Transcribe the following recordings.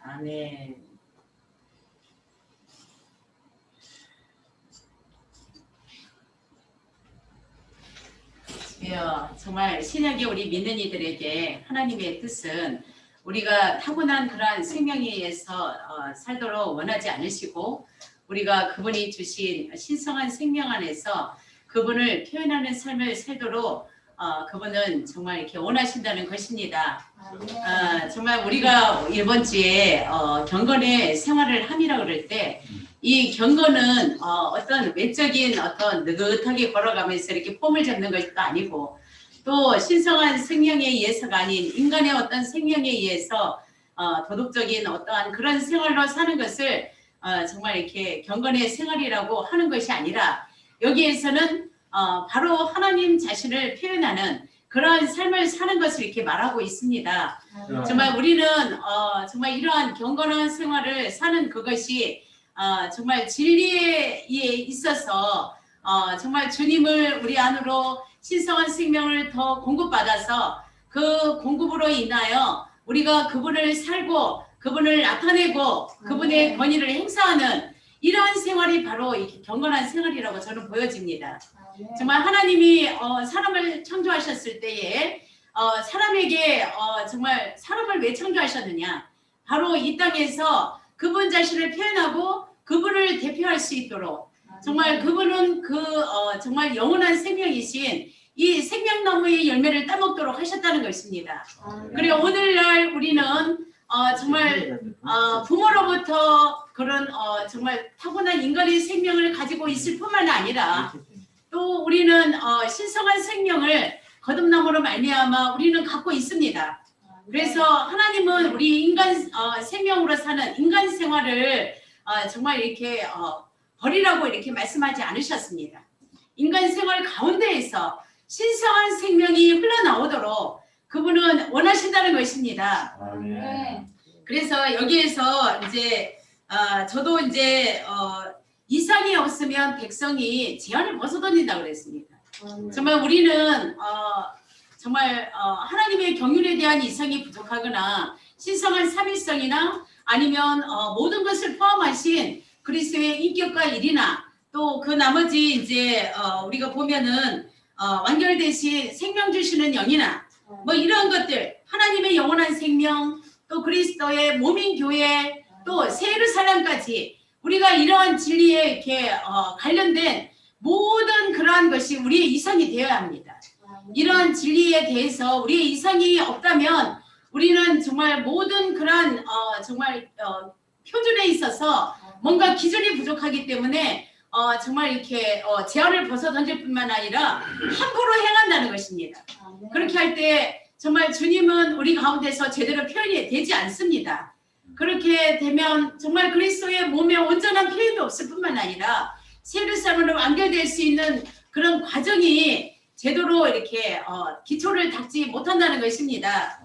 아멘. 주여, 정말 신약의 우리 믿는 이들에게 하나님의 뜻은 우리가 타고난 그러한 생명에 의해서 어, 살도록 원하지 않으시고 우리가 그분이 주신 신성한 생명 안에서 그분을 표현하는 삶을 살도록 어, 그분은 정말 이렇게 원하신다는 것입니다. 아, 정말 우리가 이번 주에 어, 경건의 생활을 함이라 그럴 때 이 경건은 어, 떤 외적인 어떤 느긋하게 걸어가면서 이렇게 폼을 잡는 것도 아니고 또 신성한 생명에 의해서가 아닌 인간의 어떤 생명에 의해서 어, 도덕적인 어떠한 그런 생활로 사는 것을 어, 정말 이렇게 경건의 생활이라고 하는 것이 아니라 여기에서는 어, 바로 하나님 자신을 표현하는 그러한 삶을 사는 것을 이렇게 말하고 있습니다. 아멘. 정말 우리는 어, 정말 이러한 경건한 생활을 사는 그것이 어, 정말 진리에 있어서 어, 정말 주님을 우리 안으로 신성한 생명을 더 공급받아서 그 공급으로 인하여 우리가 그분을 살고 그분을 나타내고 그분의 아멘. 권위를 행사하는 이러한 생활이 바로 이 경건한 생활이라고 저는 보여집니다. 정말 하나님이 어, 사람을 창조하셨을 때에 어, 사람에게 어, 정말 사람을 왜 창조하셨느냐? 바로 이 땅에서 그분 자신을 표현하고 그분을 대표할 수 있도록 정말 그분은 그 어, 정말 영원한 생명이신 이 생명나무의 열매를 따먹도록 하셨다는 것입니다. 그리고 오늘날 우리는 어, 정말 어, 부모로부터 그런 어, 정말 타고난 인간의 생명을 가지고 있을 뿐만 아니라 또 우리는 어, 신성한 생명을 거듭남으로 말미암아 우리는 갖고 있습니다. 그래서 하나님은 우리 인간 어, 생명으로 사는 인간 생활을 어, 정말 이렇게 어, 버리라고 이렇게 말씀하지 않으셨습니다. 인간 생활 가운데에서 신성한 생명이 흘러나오도록 그분은 원하신다는 것입니다. 아멘. 그래서 여기에서 이제 어, 저도 이제 어, 이상이 없으면 백성이 제한을 벗어던진다 그랬습니다. 아멘. 정말 우리는 어, 정말 어, 하나님의 경륜에 대한 이상이 부족하거나 신성한 삼일성이나 아니면 어, 모든 것을 포함하신 그리스도의 인격과 일이나 또 그 나머지 이제 어, 우리가 보면은 어, 완결되신 생명 주시는 영이나 뭐 이런 것들 하나님의 영원한 생명 또 그리스도의 몸인 교회 또 세르살렘까지 우리가 이러한 진리에 이렇게 어, 관련된 모든 그러한 것이 우리의 이상이 되어야 합니다. 이러한 진리에 대해서 우리의 이상이 없다면 우리는 정말 모든 그러한 어, 정말 어, 표준에 있어서 뭔가 기준이 부족하기 때문에 어, 정말 이렇게 어, 제한을 벗어 던질 뿐만 아니라 함부로 행한다는 것입니다. 그렇게 할 때 정말 주님은 우리 가운데서 제대로 표현이 되지 않습니다. 그렇게 되면 정말 그리스도의 몸에 온전한 표현도 없을 뿐만 아니라 세르살렘으로 완결될 수 있는 그런 과정이 제대로 이렇게 어, 기초를 닦지 못한다는 것입니다.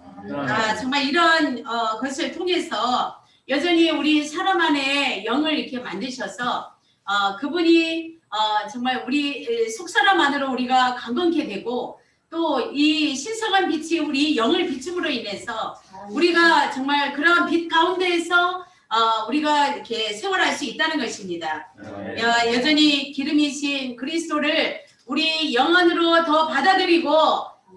아, 정말 이러한 어, 것을 통해서 여전히 우리 사람 안에 영을 이렇게 만드셔서 어, 그분이 어, 정말 우리 에, 속사람 안으로 우리가 강건케 되고 또 이 신성한 빛이 우리 영을 비춤으로 인해서 우리가 정말 그런 빛 가운데에서 어, 우리가 이렇게 생활할 수 있다는 것입니다. 여, 여전히 기름이신 그리스도를 우리 영안으로 더 받아들이고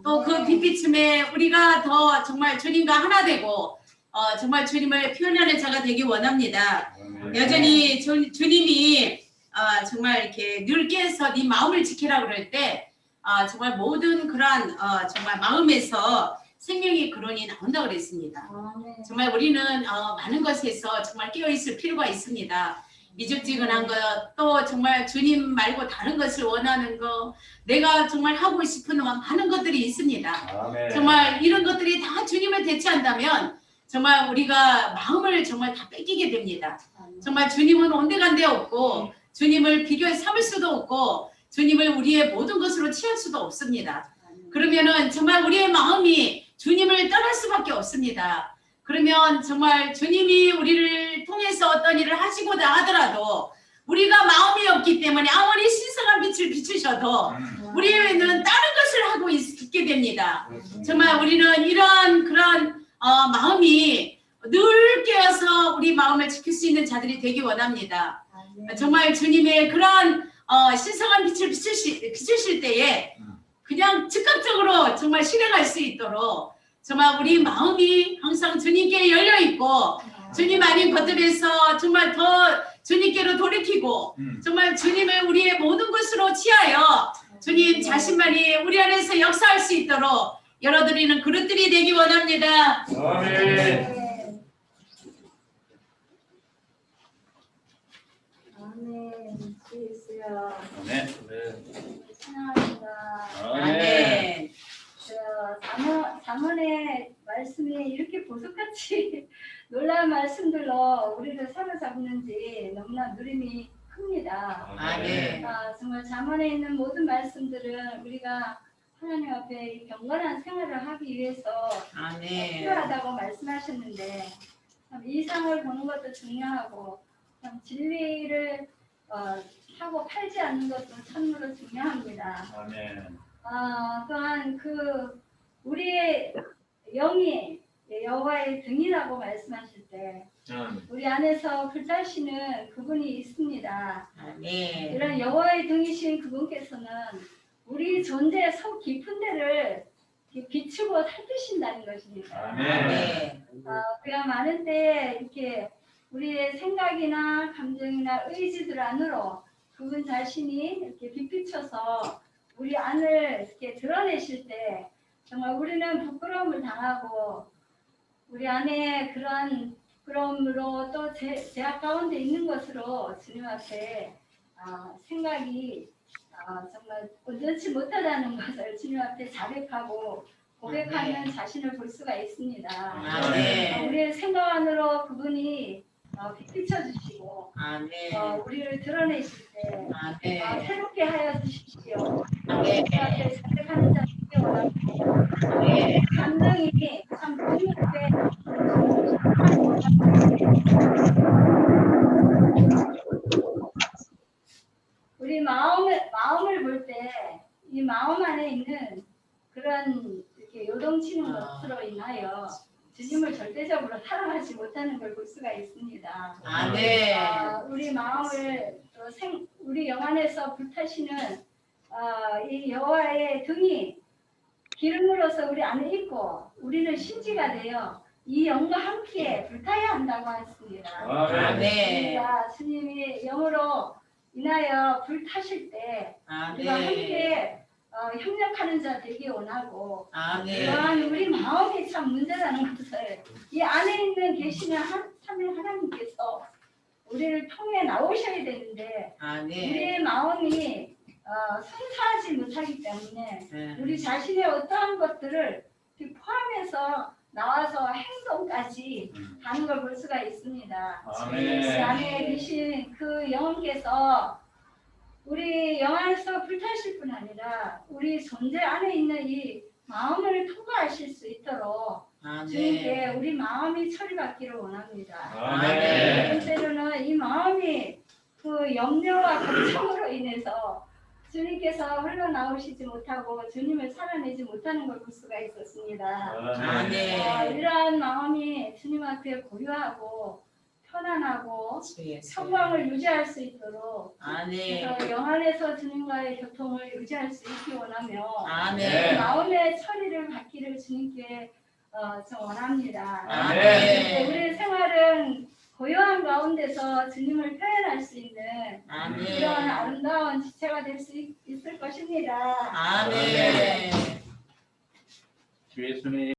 또 그 빛비춤에 우리가 더 정말 주님과 하나 되고 어, 정말 주님을 표현하는 자가 되기 원합니다. 여전히 주, 주님이 어, 정말 이렇게 늘 깨서 네 마음을 지키라 그럴 때 어, 정말 모든 그러한 어, 정말 마음에서 생명의 근원이 나온다 그랬습니다. 아멘. 정말 우리는 어, 많은 것에서 정말 깨어 있을 필요가 있습니다. 미적지근한 것, 또 정말 주님 말고 다른 것을 원하는 것, 내가 정말 하고 싶은 많은 것들이 있습니다. 정말 이런 것들이 다 주님을 대체한다면 정말 우리가 마음을 정말 다 뺏기게 됩니다. 정말 주님은 온데간데 없고 주님을 비교해 삼을 수도 없고 주님을 우리의 모든 것으로 취할 수도 없습니다. 그러면은 정말 우리의 마음이 주님을 떠날 수밖에 없습니다. 그러면 정말 주님이 우리를 통해서 어떤 일을 하시고자 하더라도 우리가 마음이 없기 때문에 아무리 신성한 빛을 비추셔도 우리는 다른 것을 하고 있- 있게 됩니다. 정말 우리는 이러한 그런 어, 마음이 늘 깨어서 우리 마음을 지킬 수 있는 자들이 되기 원합니다. 정말 주님의 그런 어, 신성한 빛을 비추실, 비추실 때에 그냥 즉각적으로 정말 실행할 수 있도록 정말 우리 마음이 항상 주님께 열려 있고 주님 아닌 것들에서 정말 더 주님께로 돌이키고 음. 정말 주님을 우리의 모든 것으로 취하여 주님 자신만이 우리 안에서 역사할 수 있도록 열어드리는 그릇들이 되기 원합니다. 아멘. 아멘. 아멘. 찬양합니다. 아멘. 그 잠언, 잠언의 말씀이 이렇게 보석같이 놀라운 말씀들로 우리를 사로잡는지 너무나 누림이 큽니다. 아멘. 아, 정말 잠언에 있는 모든 말씀들은 우리가 하나님 앞에 이 경건한 생활을 하기 위해서 아멘. 필요하다고 말씀하셨는데 참 이상을 보는 것도 중요하고 참 진리를 어, 하고 팔지 않는 것도 참으로 중요합니다. 아멘. 아, 또한 그 우리의 영이 여호와의 등이라고 말씀하실 때 음. 우리 안에서 불타시는 그분이 있습니다. 아멘. 이런 여호와의 등이신 그분께서는 우리 존재의 속 깊은 데를 비추고 살피신다는 것입니다. 아멘. 아멘. 아, 우리가 많은 때 이렇게 우리의 생각이나 감정이나 의지들 안으로 그분 자신이 이렇게 빛비춰서 우리 안을 이렇게 드러내실 때 정말 우리는 부끄러움을 당하고 우리 안에 그런 부끄러움으로 또 제, 제약 가운데 있는 것으로 주님 앞에 아, 생각이 아, 정말 온전치 못하다는 것을 주님 앞에 자백하고 고백하는 자신을 볼 수가 있습니다. 아멘. 어, 우리의 생각 안으로 그분이 어, 빛비춰 주시고 아멘. 어, 우리를 드러내실 때 어, 아멘. 새롭게 하여 주십시오. 아멘. 그 앞에 선택하는 자 되게 원합니다. 아멘. 감정이 참 부유하게 우리 마음을 마음을 볼 때 이 마음 안에 있는 그런 이렇게 요동치는 아. 것으로 인하여 주님을 절대적으로 사랑하지 못하는 걸 볼 수가 있습니다. 아멘. 아, 우리 마음을 또 생, 우리 영 안에서 불타시는 아, 이 여호와의 등이 기름으로서 우리 안에 있고 우리는 신지가 되어 이 영과 함께 불타야 한다고 했습니다. 아멘. 우리가 주님이 영으로 인하여 불타실 때 우리가 아멘. 함께 어, 협력하는 자 되기 원하고 아멘. 또한 우리 마음이 참 문제라는 것을 이 안에 있는 계시는 한, 삼위 하나님께서 우리를 통해 나오셔야 되는데 아멘. 우리의 마음이 어, 성사하지 못하기 때문에 네. 우리 자신의 어떠한 것들을 포함해서 나와서 행동까지 음. 하는 걸 볼 수가 있습니다. 아멘. 그 안에 계신 그 영께서 우리 영 안에서 불타실 뿐 아니라 우리 존재 안에 있는 이 마음을 통과하실 수 있도록 주님께. 우리 마음이 처리받기를 원합니다. 아멘. 때로는 이 마음이 그 염려와 걱정으로 인해서 주님께서 흘러나오시지 못하고 주님을 살아내지 못하는 걸 볼 수가 있었습니다. 아멘. 어, 이러한 마음이 주님 앞에 고요하고 편안하고 주 예수. 평강을 유지할 수 있도록 아멘. 그래서 영 안에서 주님과의 교통을 유지할 수 있기 원하며 그 아멘. 마음의 처리를 받기를 주님께 어, 저 원합니다. 아멘. 우리의 생활은 고요한 가운데서 주님을 표현할 수 있는 아멘. 그런 아름다운 지체가 될 수 있을 것입니다. 아멘. 주 예수님.